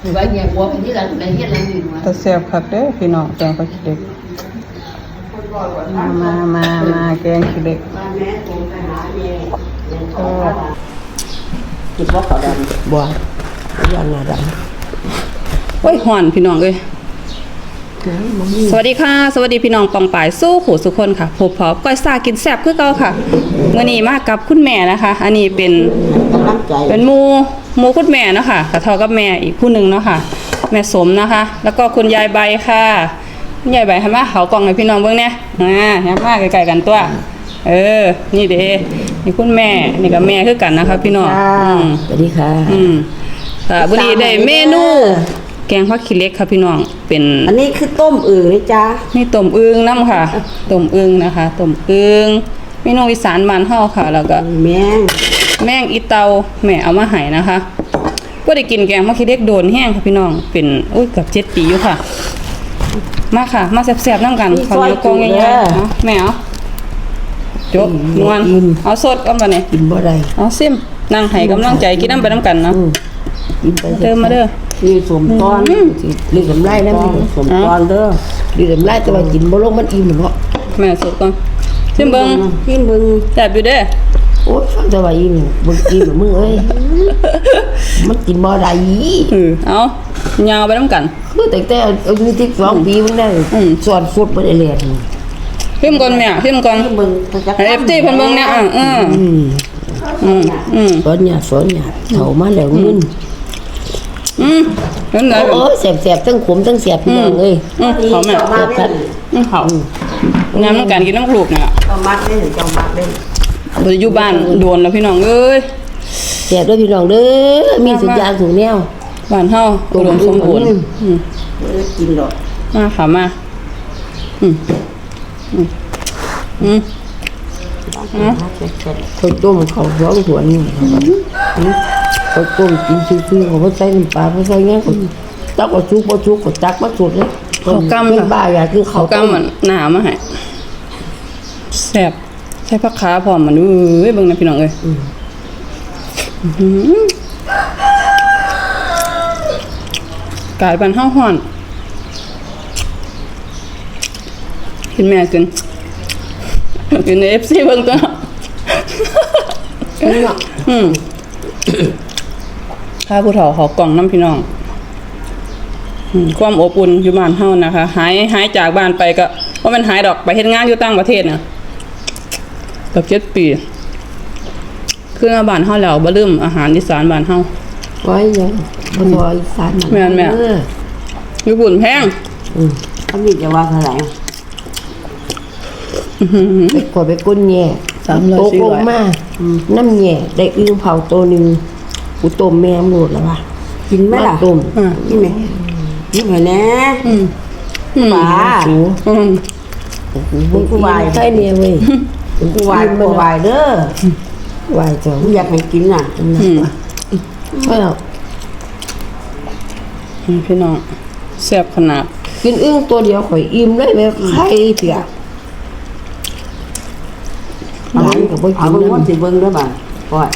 หรือว่าเงียบวัวไปที่หลังในเฮียนหลังอยู่วะแต่แซ่บคักเด้อพี่น้องแกงผักขี้เหล็ก มามามามาแกงขี้เหล็กคิดว่าเขาดำบัวยันหน้าดโอ้ยห่อนพี่น้องเอ้ยำมันมี สวัสดีค่ะ สวัสดีพี่น้องปองปายสู้ขู่สุกคนค่ะพบพบก้อยซากินแซ่บคือเก่าค่ะเมื่อนี้มากับคุณแม่นะคะ อันนี้เป็นกำลังใจเป็นหมูหมูคุณแม่เนาะค่ะกระเทอกับแม่อีกผู้หนึ่งเนาะค่ะ แม่สมนะคะ แล้วก็คุณยายใบค่ะคุณยายใบทำมาเขากล่องให้พี่น้องเบิ่งเนี่ยอ่าเห็นมาใกล้ๆกันตัว เออ นี่เด้นี่คุณแม่นี่กับแม่คือกันนะคะ พี่น้องอืมสวัสดีค่ะ อืมค่ะบุรีได้เมนู แกงผักขี้เหล็กค่ะพี่น้องเป็นอันนี้คือต้มอึ่งนี่จ้านี่ต้มอึ่งน้ำค่ะต้มอึ่งนะคะต้มอึ่งเมนูอีสานบ้านเฮาค่ะ แล้วก็แมงแม่งอีเตาแม่เอามาให้นะคะก็ได้กินแกงมะเขือเทศโดนแห้งค่ะพี่น้องเป็นอุ้ยเกับเจ็ดปีอยู่ค่ะ มาค่ะ มาแซ่บๆน้ำกันข้าวเหนียวกองใหญ่ๆเนาะแม่เอาจบนวลเอาสดก็มาเนี่ยกินบ่ได้เอาซิมนั่งให้กำลังใจกินน้ำไปน้ำกันเนาะอืมกินไปเดินมาเด้อ นี่สวมตอนรีดน้ำลายนะมีสวมตอนเด้อรีดน้ำลายแต่ว่ากินบ่ลงมันอิ่มเนาะแม่สดก่อนซิมเบิ้งกินเบิ่งแซ่บอยู่เด้อโอ๊ยฟังแต่ว่าอิ่มเบิ่งอิ่มมึงเอ้ยมันกินบ่ได้อือเอายาวไปน้ำกันคือแต่แต่อายุที่2ปีมึงได้อืมสอนสุดบ่ได้เรียนซิมก่อนแม่ซิมก่อนเบิ่งจักให้เอฟซีเพิ่นเบิ่งเนี่ยอะอืออืมอืมอืมสอนหยาดสอนหยาดเฒ่ามาแล้วมึน อืมเห็นไหนโอ้ยแสบๆทั้งขมทั้งเสียบพี่น้องเอ้ยอืมเขาแม่แสบกันอืมเขางานมันการกินน้ำลูกเนี่ยเจ้ามักเล่นเจ้ามักเล่นบ่ได้อยู่บ้านโดนแล้วพี่น้องเอ้ยแสบด้วยพี่น้องเด้อมีสุดยางสูงแนวบ้านเฮาอุดมสมบูรณ์อืมอืมเออกินหรอกมาค่ะมาอืมอืม อืมข้าวต้มข้าวร้องหัวนี่ข้าวต้มกินซื่อๆเขาบ่ใส่น้ำปลาบ่ใส่หยังก็ตักว่าสุกบ่สุกก็ตักมาสุดเลยเขากำเป็นค่ะบ้าอยากกินเขาข้าวต้มกำมันหนามาให้แซ่บใส่ผักขาพร้อมมันเอ้ยเบิ่งนะพี่น้องเอ้ยอื้อหือกลายเป็นห้าห่อนกินแม่กิน กินในเอฟซีเบิ่งตัวเนาะนี่เนาะอืมข้าผู้เฒ่าขอกล่องน้ำพี่น้องอืมความอบอุ่นอยู่บ้านเฮานะคะ หายหายจากบ้านไปก็ว่ามันหายดอกไปเฮ็ดงานอยู่ต่างประเทศน่ะเกือบเจ็ดปีคือมาบ้านเฮาแล้วบ่ลืมอาหารอีสานบ้านเฮาไว้ยังบ่ซอยอีสานแม่นแม่เออญี่ปุ่นแพง อืมอันนี้จะว่าเท่าไหร่ ไปกดไปก้นแย่สามร้อยตกสี่ลร้งอย มาน้ำแย่ได้อึ้งเผาตัวหนึ่งกูต้มแม่มหมดแล้วว่ะ กินไหมล่ะต้มอ่า กินไหมกินไหมแน่อืมปลาอืมมึงกูวายใช่เนี่ยเว้ยมึงกูวายกูวายเด้อวายจังอยากให้กินน่ะอืมไม่หรอกอืมพี่น้องแซ่บขนาดกินอึ้งตัวเดียวข่อยอิ่มเลยแม่ไข่เปียกร้าน กับบ่เอากินเบิ่งว่าสิเบิ่งเด้อบ่าก่อย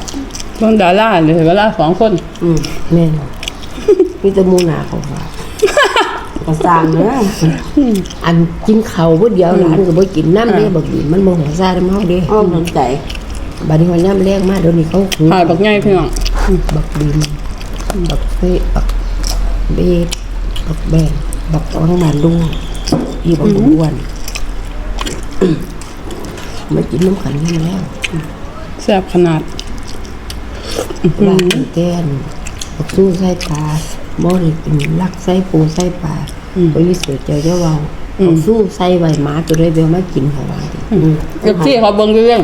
เบิ่งดาราเลยเวลาสองคนอืมแม่นมีแต่หมูหน้าเขาว่าก็สร้างเด้ออันกินเขาวบ่เดียวหลานก็บ่กินน้ำเด้บักดีมันบ่หัวซ่าน้ำเฮาเด้อ้อมสนใจบัดนี้วันน้ำแรงมากเดี๋ยวนี้เขาคือหายบักใหญ่พี่น้องบักดินบักเฟบักเบดบักแบงบักวังมันลุงอีบักอ้วน มากินน้ำขันกันแล้วแซ่บขนาดลากแกนบักสู้ไส้ปลาบ่ได้เป็นลักไส้ปูไส้ปลาบ่มีเสือเจอเจ้าเว้าบักสู้ไส้ใบหมาตัวได้เบลมากินเขาว่าดิเก็บที่เขาเบิ่งเรื่อง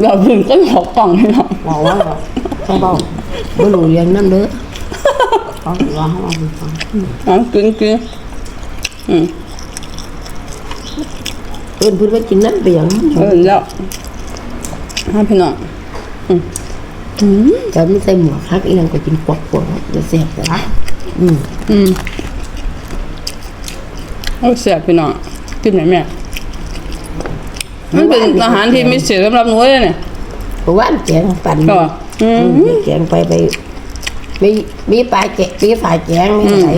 เราเพิ่งก็หอกกล่องให้น้องบอกว่าเขาเบาบ่รู้เรียงน้ำเด้อเขาว่าเขาเอาไปฟังอ๋อกินกินอืม เอิ้นเพิ่นว่ากินน้ำไปหยังเออแล้วห้าพี่น้องก็ไม่ใส่หมวกคักอีหยังก็กินกวักๆจะแซ่บแต่ละอืมอืมโอ้ยแซ่บพี่น้องกินไหนแม่มันเป็นอาหารที่มีเสียสำหรับหนูเลยเนี่ยเพราะว่าแกงปั่นก็อืมแกงไปไปมีมีปลาแกะมีฝ่ายแกงมีอะไร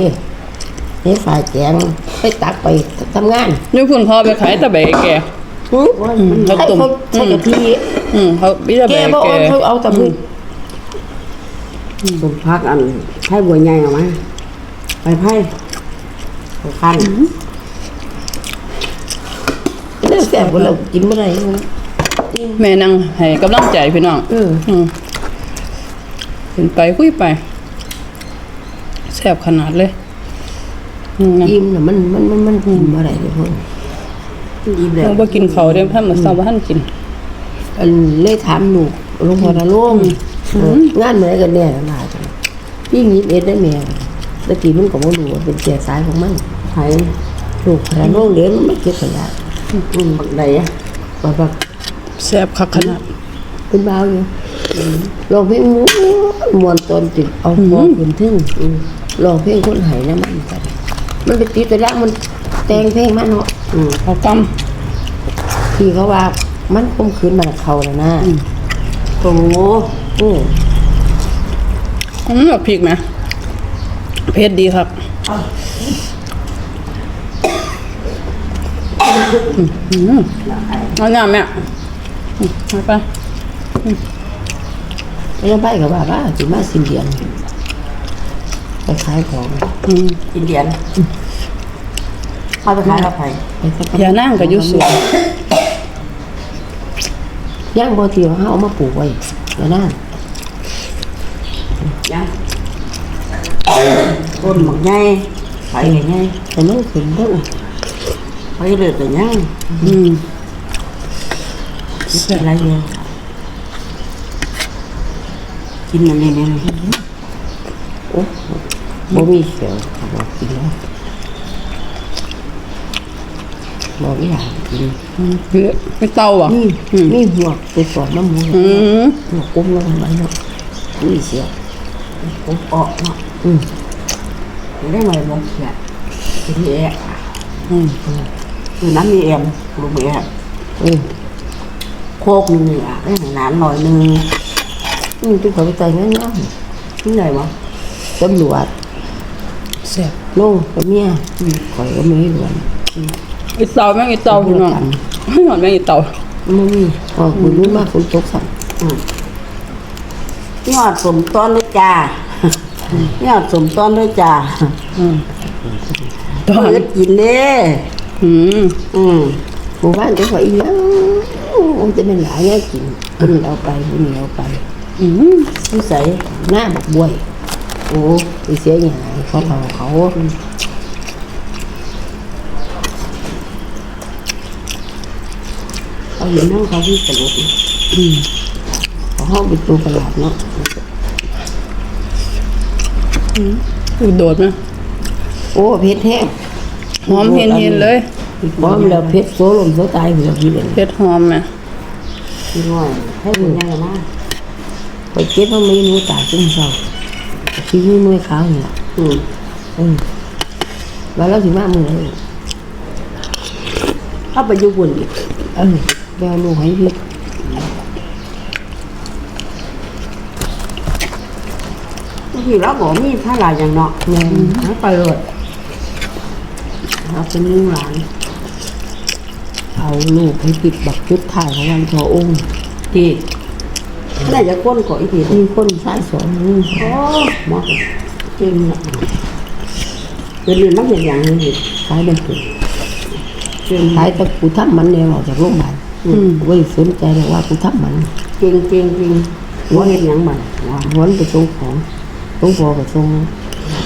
มีฝ่ายแกง ไปตักไปทำงานนี่คุณพ่อไปขายตะเบะแกหือเขาให้ตุ่มเขาใช้กะทิอืมเขาพี่ตะแกเบะบอกแกว่าเขาเอาแต่มือสมพักอันไผ่บัวใหญ่ออกมาไปไผ่ไปขั้นเรื่องแสบว่าเรากินเมื่อไหร่แม่นั่งให้กำลังใจพี่น้องเอออืมขึ้นไปคุยไปแซ่บขนาดเลย อืมนะอิ่มน่ะมันมันมันมันกินเมื่อไหร่เลยพวกยิ้มเลยเราบ่กินเขาวเด้ถ้ามาเศร้าบ่ทันกิน อันเลยถามหนูหลวงพ่อนะลุงงานเมื่อไหรกันเนี่ยมาจังพี่ยิบเอ็ดได้แม่ตะกี้มันก็บ่รู้ว่าเป็นแก่สายของมันไผ่ลูกพระโรงเรียนมันไม่เก็บขยะอืมบักใดอะว่าว่าแซ่บคักขนาดเป็นบ้าวอยู่ร้องเพลงม้วนมวนตอนติดเอาพอขึ้นทึ่งร้องเพลงคนไหายนะมันกัน มันไปติดแต่ละมันแต่งเพลงมันเนาะอืมเอากที่เขาว่ามันคมคืนมันเขาแล้วนะโอ้โหอือำอืมเอาพริกไหมเผ็ดดีครับอืมเอาหน้าแม่อืมเอาไปแล้วไปกับว่าว่าสิมาสินเดียน ไปขายของอืมอินเดียนเข้าไปขายกับไผ่ไปสักอย่านั่งก็อยู่สวนย่างบ่เที่ยวเฮาเอามาปลูกไว้แล้วนั่นยังต้นหมักใหญ่ไผ่ใหญ่แต่มันขึ้นเด้อไผ่เลือดแต่ยังอืมกินอะไรเยอะกินอันนี้นี่โอ้ บ่มีเสียวเขาบอกกินแล้วบอกอีหยังกินอืมเฮ้ยไม่เตาอะนี่นี่หัวไปสอนน้ำมูอืมหัวกุ้มแล้วมันเนาะนี่เสียวผมออกเนาะอืมไม่ได้มาบอกเสียเป็นแอะอืมคือน้ำมีแอมลูกแอะอืมโคกหนึ่งอะได้หนานหน่อยหนึ่งอืมที่เขาไปใจงั้นเนาะนี่ไงวะตำรวจ แซ่บลงกับเมียอืมข่อยก็ไม่รู้ว่าอีเตาแม่งอีเตาพี่น้องหอนแม่งอีเตาไม่มีอ๋อคุณรู้มากคุณตกสั่งอืมยอดสมต้นด้วยจ้ายอดสมต้นด้วยจ้าอืมตอเปินดกินเด้อืมอืมหมู่บ้านจะข่อยอีหยังมันจะเป็นหลายแง่กินคนนี้เอาไปคนนี้เอาไป อืมนิสัยหน้าบักบวย โอ้ไปเสียอย่างไรเขาเขาเขาเขาเห็นน้องเขาที่ตลกเขาเข้าไปตัวประหลาดเนาะอือโดดไหมโอ้เพชรแห้งหอมเห็นเห็นๆเลยพร้อมแล้วเพชรโซลมโซตายหัวพี่เลยเผ็ดหอมไหมพี่น้อยให้บุญยังไงมาไปเก็บมันไม่รู้ตาจึงเศร้า ชีวิตมือขาวเนี่ยอืมอืมแล้วเราสิมามือเลยเข้าไปยู่บุญอีกเออแบวลูกให้พี่บางทีเราบอกมีท่าหลายอย่างเนาะแม่แล้วไปเลยเราเป็นลูกหลาน เอาลูกให้ปิดบักชุดถ่ายของวันทอองค์ที่ ถ้าจะก้นก่ออีกทีมีคนสายสอนนี่โอ้หมอกจริงอะเป็นเรื่องมันเป็นอย่างนี้ขายเป็นตัวจริงขายแต่กูทำมันเนี่ยออกจากโรงพยาบาลอืมไม่สนใจเลยว่ากูทำมันจริงจริงจริงว่าเห็นอย่างมันว่าวันไปส่งของหลวงพ่อก็ส่ง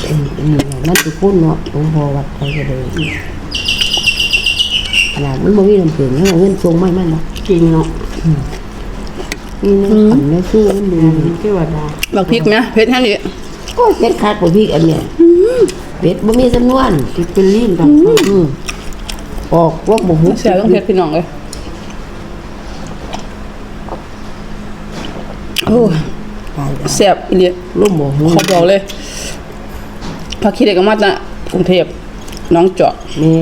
เอ็นนี่แหละนั่นคือคนเนาะหลวงพ่อวัดไปก็เลยขนาดมันบ่มีน้ำเปลืองแล้วเอาเงินส่งไม่มันเนาะจริงเนาะ นี่นะขันแล้วสู้มันดูเทวดาบักพริกไหมเผ็ดแค่นี้ก็เป็ดขาดกว่าพี่อันเนี้ยเป็ดบ่มีจำนวนที่เป็นลิ้นต่างอืมออกว่าบ่ฮู้แซ่บต้องเผ็ดพี่น้องเลยโอ้ตายแล้วแซ่บอีเลียลูกบ่ฮู้เขาบอกเลยพาคิดเด็กมาจากกรุงเทพน้องเจาะแม่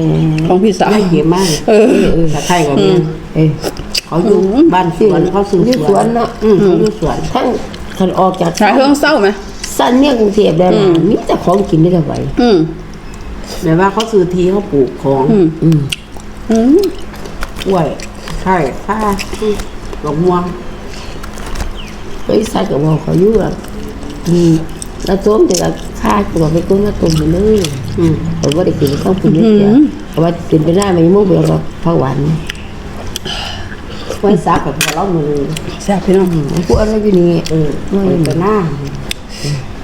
ของพี่สาวไม่เก็บมากเออถ้าใครก็มีเอ้ย เขาอยู่บ้านสวนเขาซื้ออยู่สวนเนาะอืมเขาอยู่สวนทั้งคันออกจากขายเครื่องเศร้าไหมเศสั้นเนี่ยกรุงเทพได้อืล่ะมมีแต่ของกินได้ละไว้อืมแบบว่าเขาซื้อทีเขาปลูกของอืม อืมอืมกล้วยไข่ผ้าดอกม่วงเฮ้ยสัตว์ก็บอกเขาอยู่ว่าอืมแล้วต้มแต่ละค่าก็บอกไปต้มแล้วต้มไปเลยอืมแต่ว่าได้กินต้องกินเยอะๆเพราะว่ากินไปได้ไม่มุ่งเบื่อกับผักหวาน ไว้ซักกับพอเรามือแซ่บพี่น้องพวกอะไรอยู่นี่เออไว้แต่หน้า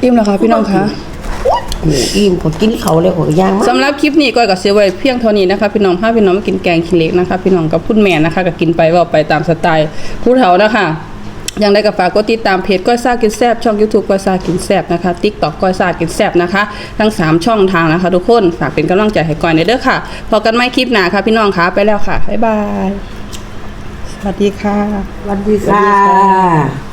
อิ่มแล้วค่ะพี่น้องคะหมูอิ่มก็กินเขาเลยของย่างมากสำหรับคลิปนี้ก้อยกับเสียไว้เพียงเท่านี้นะคะพี่น้องพาพี่น้องมากินแกงขี้เหล็กนะคะ พี่น้องกับพุ่นแม่นะคะก็กินไปเว่าไปตามสไตล์ผู้เฒ่านะคะยังได้กับฝากกดติดตามเพจก้อยซ่ากินแซบช่อง YouTube ก้อยซ่ากินแซบนะคะ TikTok ก้อยซ่ากินแซบนะคะ ทั้ง 3 ช่องทางนะคะ ทุกคนฝากเป็นกำลังใจให้ก้อยในอยเด้อค่ะ พอกันไม่คลิปหน้าค่ะพี่น้องคะไปแล้วค่ะ บ๊ายบาย สวัสดีค่ะ สวัสดีค่ะ